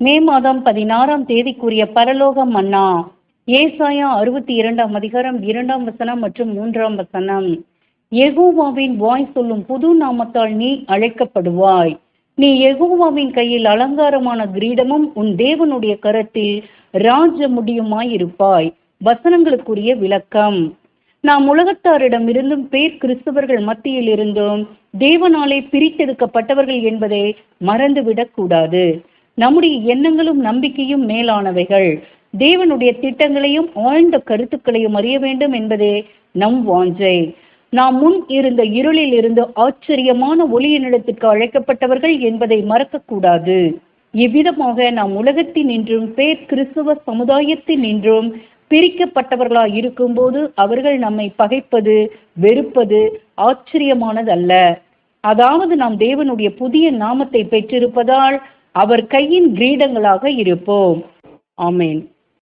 மே மாதம் பதினாறாம் தேதிக்குரிய பரலோக மன்னா ஏசாயா அறுபத்தி இரண்டாம் அதிகாரம் இரண்டாம் வசனம் மற்றும் மூன்றாம் வசனம். எகோவாவின் வாய் சொல்லும் புது நாமத்தால் நீ அழைக்கப்படுவாய். நீ எகோவாவின் கையில் அலங்காரமான கிரீடமும் உன் தேவனுடைய கரத்தில் ராஜ முடியுமாயிருப்பாய் வசனங்களுக்குரிய விளக்கம். நாம் உலகத்தாரிடமிருந்தும் பேர் கிறிஸ்தவர்கள் மத்தியில் இருந்தும் தேவனாலே பிரித்தெடுக்கப்பட்டவர்கள் என்பதை மறந்துவிடக் கூடாது நம்முடைய எண்ணங்களும் நம்பிக்கையும் மேலானவைகள். தேவனுடைய திட்டங்களையும் ஆழ்ந்த கருத்துக்களையும் அறிய வேண்டும் என்பதே நம் வாஞ்சை. நாம் முன் இருந்த இருளில் இருந்து ஆச்சரியமான ஒளியினிடத்திற்கு அழைக்கப்பட்டவர்கள் என்பதை மறக்கக்கூடாது. இவ்விதமாக நாம் உலகத்தின் நின்றும் பேர் கிறிஸ்துவ சமுதாயத்தின் நின்றும் பிரிக்கப்பட்டவர்களாய் இருக்கும்போது அவர்கள் நம்மை பகைப்பது வெறுப்பது ஆச்சரியமானதல்ல. அதாவது நாம் தேவனுடைய புதிய நாமத்தை பெற்றிருப்பதால் அவர் கையின் கிரீடங்களாக இருப்போம். ஆமேன்.